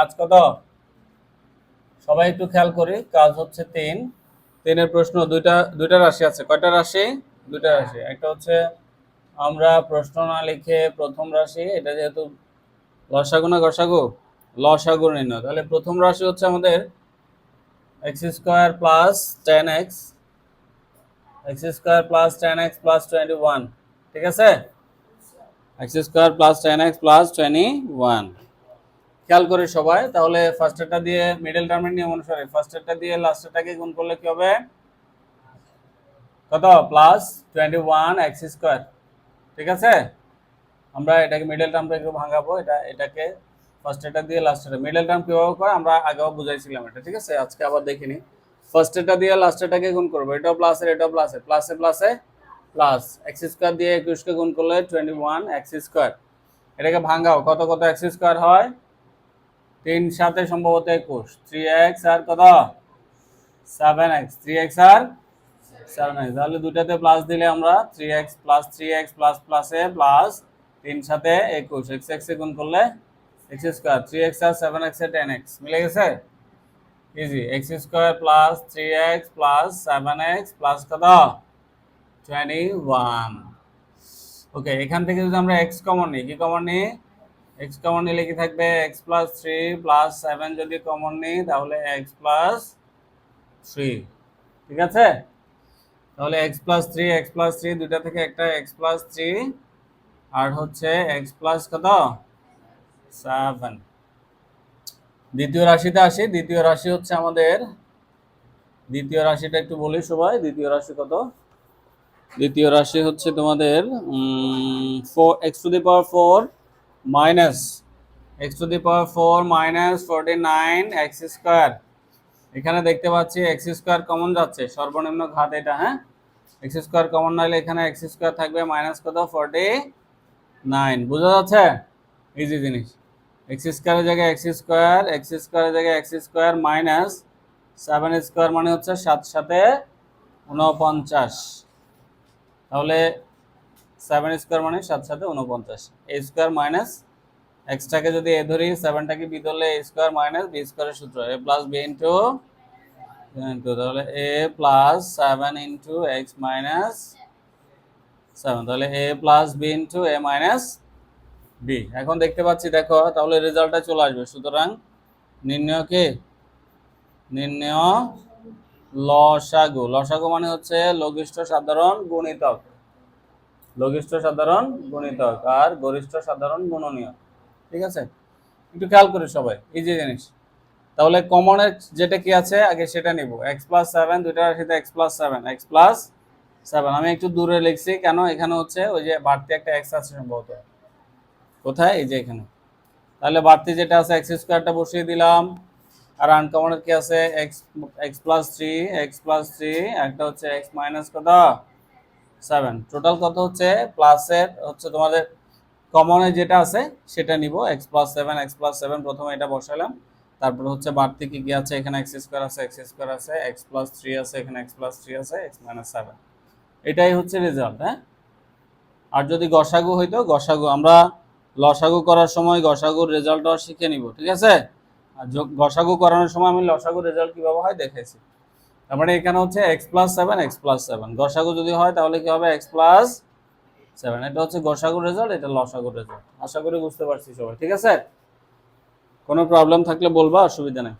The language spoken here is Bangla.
কাজ কত? সবাই একটু খেয়াল করি কাজ হচ্ছে তিন। তিনের প্রশ্ন দুইটা দুইটা রাশি আছে। কয়টা রাশি? দুইটা রাশি। একটা হচ্ছে আমরা প্রশ্ন না লিখে প্রথম রাশি এটা যেহেতু লসাগু না গসাগু? লসাগু নির্ণয়। তাহলে প্রথম রাশি হচ্ছে আমাদের x square plus ten x x square plus ten x plus twenty one ঠিক আছে? X square plus ten x plus twenty one খেয়াল করি সবাই, তাহলে ফার্স্ট ফার্স্টেরটা দিয়ে মিডল টার্মের নিয়ম অনুসারে ফার্স্ট ফার্স্টেরটা দিয়ে লাস্টেরটাকে গুণ করলে কি হবে? কত? Plus twenty one x square ঠিক আছে? আমরা এটাকে মিডল টার্মটা একটু ভাঙাবো, এটা, এটাকে ফার্স্ট ফার্স্টেরটা দিয়ে লাস্টেরটা মিডল টার্ম কীভাবে করে আমরা আগেও বুঝাইছিলাম এটা, ঠিক আছে? আজকে আবার দেখিনি। ফার্স্টেরটা দিয়ে লাস্টেরটাকে গুণ করব এটাও প্লাসের এটাও প্লাসের প্লাসে প্লাসে প্লাস এক্স স্কোয়ার দিয়ে একুশকে গুণ করলে টোয়েন্টি ওয়ান এক্স স্কোয়ার এটাকে ভাঙাও, কত কত এক্স স্কোয়ার হয়? তিন সাথে সম্ভবত একুশ। থ্রি এক্স আর কত? সেভেন এক্স থ্রি এক্স আর সেভেন এক্স তাহলে দুটাতে প্লাস দিলে আমরা three x plus three x plus প্লাসে প্লাস তিন সাথে একুশ। এক্স এক্স গুণ করলে এক্স স্কোয়ার থ্রি এক্স আর সেভেন এক্স টেন এক্স মিলে গেছে? Easy x square plus three x plus seven x plus কত? টোয়েন্টি ওয়ান ওকে এখান থেকে যদি আমরা এক্স কমন নিই, কি কমন নিই? এক্স কমন নিলে কি থাকবে? X plus three plus seven যদি কমন নিই, তাহলে এক্স প্লাস থ্রি ঠিক আছে? তাহলে x plus three x plus three দুটা থেকে একটা এক্স প্লাস থ্রি আর হচ্ছে এক্স প্লাস কত? সেভেন দ্বিতীয় রাশিতে আসি। দ্বিতীয় রাশি হচ্ছে আমাদের, দ্বিতীয় রাশিটা একটু বলি সবাই। দ্বিতীয় রাশি কত? দ্বিতীয় রাশি হচ্ছে তোমাদের four x to the power four minus x to the power four minus forty nine x square. এখানে দেখতে পাচ্ছি এক্স স্কোয়ার কমন যাচ্ছে, সর্বনিম্ন ঘাত এটা হ্যাঁ? এক্স স্কোয়ার কমন নাইলে এখানে এক্স স্কোয়ার থাকবে মাইনাস কত? Forty nine. বোঝা যাচ্ছে? ইজি জিনিস। এক্স স্কোয়ারের জায়গায় এক্স স্কোয়ার, এক্স স্কোয়ারের জায়গায় x square minus seven square মানে হচ্ছে সাত সাথে উনপঞ্চাশ তাহলে সেভেন স্কোয়ার মানে সাত সাথে উনপঞ্চাশ এ স্কোয়ার মাইনাস এক্সট্রাকে যদি এ ধরি সেভেনটাকে বি ধরলে এ স্কোয়ার মাইনাস বি স্কোয়ারের সূত্র। A plus b into into তাহলে a plus seven into x minus seven তাহলে a plus b into a minus b এখন দেখতে পাচ্ছি, দেখো, তাহলে রেজাল্টটা চলে আসবে। সুতরাং নির্ণয় কি? নির্ণয় লসাগু। লসাগু মানে হচ্ছে লঘিষ্ঠ সাধারণ গুণিতক। লঘিষ্ঠ সাধারণ গুণিতক আর গরিষ্ঠ সাধারণ গুণনীয় ঠিক আছে? একটু খেয়াল করি সবাই এই যে জিনিস। তাহলে কমনের যেটা কি আছে, আগে সেটা নিব। এক্স প্লাস সেভেন দুইটা রাশিতে x plus seven x plus seven আমি একটু দূরে লিখছি, কেন? এখানে হচ্ছে ওই যে বাড়তি একটা এক্স আছে সম্ভবত। কোথায়? এই যে এখানে। তাহলে বাড়তি যেটা আছে এক্স স্কোয়ারটা বসিয়ে দিলাম। আর আনকমনের কি আছে? X x plus three x plus three একটা হচ্ছে এক্স মাইনাস কত? সেভেন টোটাল কত হচ্ছে? প্লাসের হচ্ছে তোমাদের কমনে যেটা আছে, সেটা নিব। X plus seven x plus seven প্রথমে এটা বসালাম তারপর হচ্ছে বাড়তি কি কি আছে? এখানে এক্স স্কোয়ার আছে এক্স স্কোয়ার আছে এক্স প্লাস থ্রি আছে, এখানে এক্স প্লাস থ্রি আছে এক্স মাইনাস সেভেন এটাই হচ্ছে রেজাল্ট হ্যাঁ? আর যদি গসাগু হইতো, গসাগু, আমরা লসাগু করার সময় গসাগুর রেজাল্টটাও শিখে নিব, ঠিক আছে? আর গসাগু করানোর সময় আমি লসাগুর রেজাল্ট কীভাবে হয় দেখেছি তার মানে এখানে হচ্ছে x plus seven x plus seven গসাগু যদি হয়, তাহলে কি হবে? এক্স প্লাস সেভেন এটা হচ্ছে গসাগুর রেজাল্ট এটা লসাগুর রেজাল্ট আশা করি বুঝতে পারছি সবাই, ঠিক আছে? কোনো প্রবলেম থাকলে বলবা, অসুবিধা নেই।